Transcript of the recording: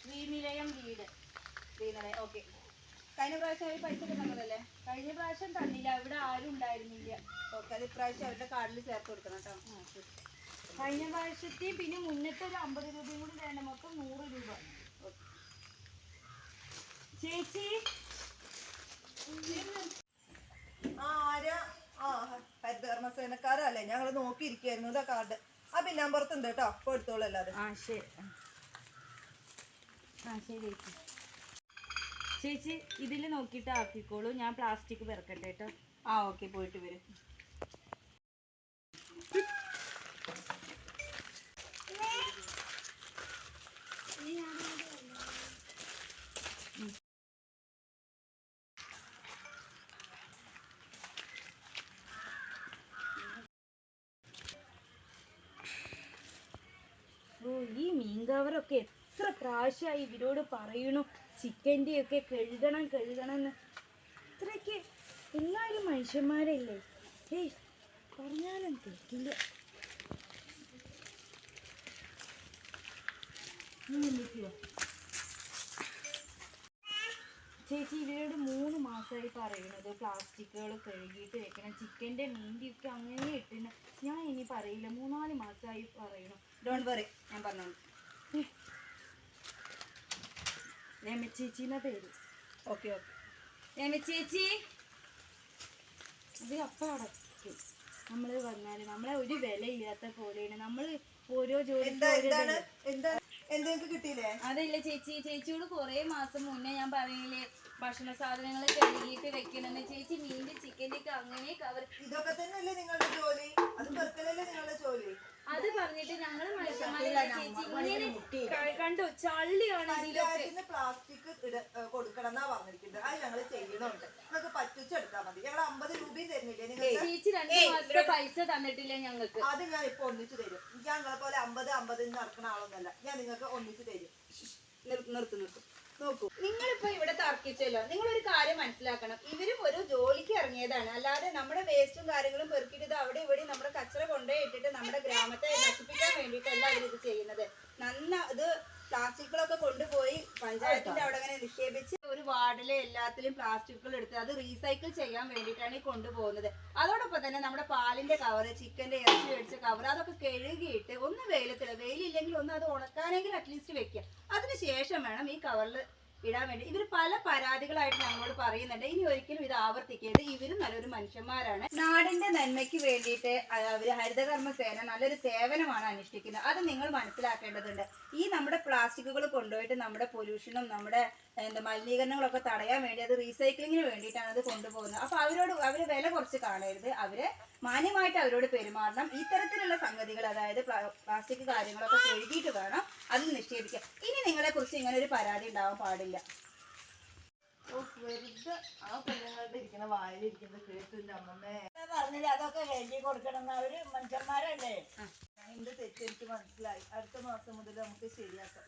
ശ്രീനിലയം വീട്. ശ്രീനിലയം ഓക്കെ കഴിഞ്ഞ പ്രാവശ്യം അവർ പൈസ തന്നതല്ലേ? കഴിഞ്ഞ പ്രാവശ്യം തന്നില്ല അവിടെ ആരും ഉണ്ടായിരുന്നില്ല. ഓക്കെ അത് ഇപ്രാവശ്യം അവരുടെ കാർഡിൽ ചേർത്ത് കൊടുക്കണം കേട്ടോ. കഴിഞ്ഞ പ്രാവശ്യത്തെയും പിന്നെ മുന്നത്തെ ഒരു അമ്പത് രൂപയും കൂടി വേണം മൊത്തം നൂറ് രൂപ. ചേച്ചി? ആരാ? ആ ഹരിതകർമ്മസേനക്കാരല്ലേ? ഞങ്ങൾ നോക്കിയിരിക്കായിരുന്നു ഇതാ കാർഡ്. ആ പിന്നാമ്പുറത്തുണ്ട് കേട്ടോ. അപ്പോൾ എടുത്തോളൂ എല്ലാവരും. ആ ശരി. ആ ശരി ചേച്ചി. ചേച്ചി ഇതിൽ നോക്കിയിട്ട് ആക്കിക്കോളൂ. ഞാൻ പ്ലാസ്റ്റിക് പിറക്കട്ടെ കേട്ടോ. ആ ഓക്കെ പോയിട്ട് വരും. ഈ മീൻ കവറൊക്കെ എത്ര പ്രാവശ്യമായി ഇവരോട് പറയണു ചിക്കന്റെ ഒക്കെ കഴുകണം കഴുകണം എന്ന് ഇത്രയ്ക്ക് എന്നാലും മനുഷ്യന്മാരല്ലേ? ഏയ് പറഞ്ഞാലും കേൾക്കില്ല ചേച്ചി ഇവരോട് മൂന്ന് മാസമായി പറയണത് പ്ലാസ്റ്റിക്കുകൾ കഴുകിയിട്ട് വെക്കണം ചിക്കന്റെ മീന്റെ ഒക്കെ അങ്ങനെ ഇട്ടിന്. ഞാൻ ഇനി പറയില്ല മൂന്നാൽ മാസമായി പറയണം ഡോണ്ട് വറി ഞാൻ പറഞ്ഞോളൂ. രമ ചേച്ചിന്ന പേര്. Okay okay. രമ ചേച്ചി. അപ്പം അടക്കും നമ്മൾ വന്നാൽ നമ്മളെ ഒരു വിലയില്ലാത്ത പോലെയാണ്. നമ്മൾ ഓരോ ജോലി അതല്ല ചേച്ചി. ചേച്ചിയോട് കുറേ മാസം മുന്നേ ഞാൻ പറയില്ലേ ഭക്ഷണ സാധനങ്ങൾ കഴുകിയിട്ട് വെക്കണമെന്ന്. ചേച്ചി മീന്റെ ചിക്കന്റെ ഒക്കെ അങ്ങനെ കവർ ഇതൊക്കെ തന്നെയല്ലേ നിങ്ങളുടെ ജോലി? അത് പെറുക്കലല്ലേ നിങ്ങളുടെ ജോലി? അത് പറഞ്ഞിട്ട് ഞങ്ങൾ മനുഷ്യന്മാരല്ല ചേച്ചി ഇങ്ങനെ ക- കണ്ടോ ചള്ളിയാണ് ഇതിലൊക്കെ പ്ലാസ്റ്റിക് കൊടുക്കണം എന്നാ പറഞ്ഞിരിക്കുന്നത്. അത് ഞങ്ങൾ ചെയ്യണുണ്ട് നിങ്ങൾക്ക് പറ്റിച്ചെടുത്താൽ മതി. ഞങ്ങൾ അമ്പത് രൂപയും തരുന്നില്ലേ ചേച്ചി രണ്ട് മാസത്തെ പൈസ തന്നിട്ടില്ല ഞങ്ങൾക്ക്? അത് ഞാൻ ഇപ്പൊ ഒന്നിച്ചു തരും. ഞങ്ങളെ പോലെ അമ്പത് അമ്പത് നടക്കുന്ന ആളൊന്നല്ല. ഞാൻ നിങ്ങൾക്ക് ഒന്നിച്ചു തരും. നിർത്തു നിർത്തും. നോക്കൂ. നിങ്ങളിപ്പോ ഇവിടെ തർക്കിച്ചല്ലോ. നിങ്ങൾ ഒരു കാര്യം മനസ്സിലാക്കണം. ഇവരും ഒരു ജോലിക്ക് ഇറങ്ങിയതാണ്. അല്ലാതെ നമ്മുടെ വേസ്റ്റും കാര്യങ്ങളും പെറുക്കിയിട്ട് ഇത് അവിടെ ഇവിടെ നമ്മുടെ കച്ചറ കൊണ്ടുപോയി ഇട്ടിട്ട് നമ്മുടെ ഗ്രാമത്തെ വേണ്ടിയിട്ടല്ല ഇത് ചെയ്യുന്നത്. നന്ന ഇത് പ്ലാസ്റ്റിക്കുകളൊക്കെ കൊണ്ടുപോയി പഞ്ചായത്തിന്റെ അവിടെ അങ്ങനെ നിക്ഷേപിച്ച് ഒരു വാർഡിലെ എല്ലാത്തിലും പ്ലാസ്റ്റിക്കുകൾ എടുത്ത് അത് റീസൈക്കിൾ ചെയ്യാൻ വേണ്ടിയിട്ടാണ് ഈ കൊണ്ടുപോകുന്നത്. അതോടൊപ്പം തന്നെ നമ്മുടെ പാലിന്റെ കവറ് ചിക്കന്റെ ഇറച്ചി മേടിച്ച കവർ അതൊക്കെ കഴുകിയിട്ട് ഒന്ന് വെയിലത്തിടുക വെയിലില്ലെങ്കിൽ ഒന്ന് അത് ഉണക്കാനെങ്കിലും അറ്റ്ലീസ്റ്റ് വെക്കുക. അതിനുശേഷം വേണം ഈ കവറിൽ ഇടാൻ വേണ്ടി. ഇവർ പല പരാതികളായിട്ട് ഞങ്ങളോട് പറയുന്നുണ്ട്. ഇനി ഒരിക്കലും ഇത് ആവർത്തിക്കരുത്. ഇവരും നല്ലൊരു മനുഷ്യന്മാരാണ്. നാടിന്റെ നന്മയ്ക്ക് വേണ്ടിയിട്ട് അവർ ഹരിതകർമ്മ സേന നല്ലൊരു സേവനമാണ് അനുഷ്ഠിക്കുന്നത്. അത് നിങ്ങൾ മനസ്സിലാക്കേണ്ടതുണ്ട്. ഈ നമ്മുടെ പ്ലാസ്റ്റിക്കുകൾ കൊണ്ടുപോയിട്ട് നമ്മുടെ പൊല്യൂഷനും നമ്മുടെ എന്താ മലിനീകരണങ്ങളൊക്കെ തടയാൻ വേണ്ടി അത് റീസൈക്ലിങ്ങിന് വേണ്ടിയിട്ടാണ് അത് കൊണ്ടുപോകുന്നത്. അപ്പൊ അവരോട് അവർ വില കുറച്ച് കാണരുത്. അവരെ മാന്യമായിട്ട് അവരോട് പെരുമാറണം. ഇത്തരത്തിലുള്ള സംഗതികൾ അതായത് പ്ലാസ്റ്റിക് കാര്യങ്ങളൊക്കെ കഴുകിയിട്ട് വേണം അത് നിക്ഷേപിക്കുക ഇനി നിങ്ങളെ കുറിച്ച് ഇങ്ങനെ ഒരു പരാതി ഉണ്ടാവാൻ പാടില്ല. വെറുതെ ആ പെണ്ണുങ്ങളുടെ ഇരിക്കുന്ന വായിലിരിക്കുന്ന കേട്ടില്ല അമ്മമ്മേ. പറഞ്ഞില്ല അതൊക്കെ എഴുതി കൊടുക്കണം അവർ മനുഷ്യന്മാരല്ലേ? എന്ത് തെറ്റ് എനിക്ക് മനസ്സിലായി. അടുത്ത മാസം മുതൽ നമുക്ക് ശരിയാക്കാം.